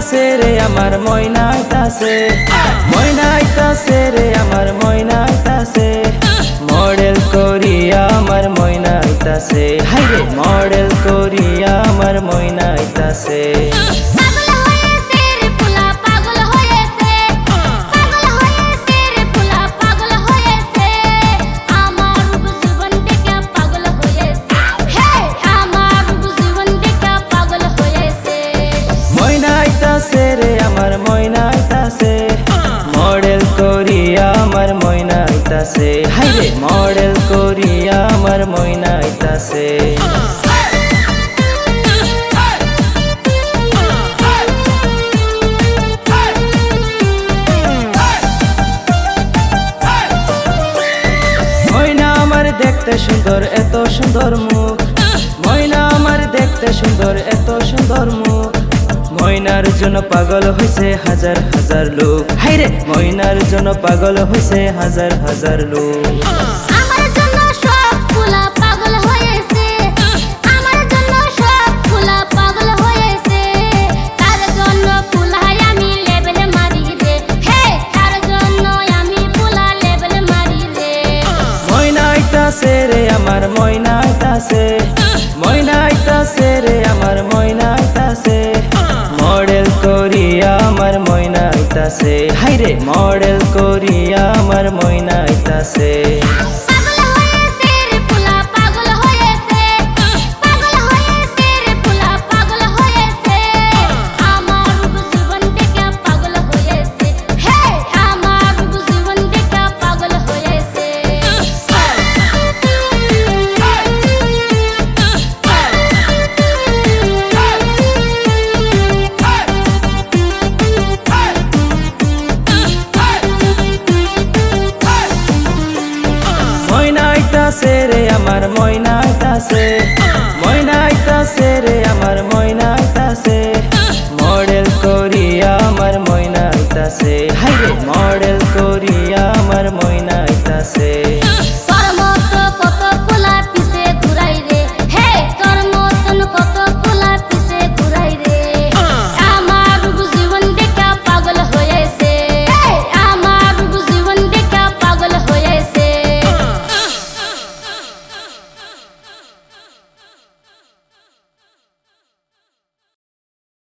আইতাছে রে, আমার ময়না আইতাছে। ময়না আইতাছে রে, আমার ময়না আইতাছে। মডেল করিয়া আমার ময়না আইতাছে। হাই রে, মডেল করিয়া আমার ময়না আইতাছে। আইতাছে রে আমার ময়না আইতাছে। মডেল করিয়া আমার ময়না আইতাছে। হাই মডেল করিয়া আমার ময়না আইতাছে। দেখতে সুন্দর, এত সুন্দর মুখ। ময়না আমার দেখতে সুন্দর, এত সুন্দর মুখ। ময়নার জন্য পাগল হয়েছে হাজার হাজার লোক। হাইরে। ময়নার জন্য পাগল হয়েছে হাজার হাজার লোক। আমার জন্য সব আইতাছে। হাইরে মডেল করি আমার ময়না আইতাছে। আইতাছে রে আমার ময়না আইতাছে। ময়না আইতাছে রে আমার ময়না আইতাছে।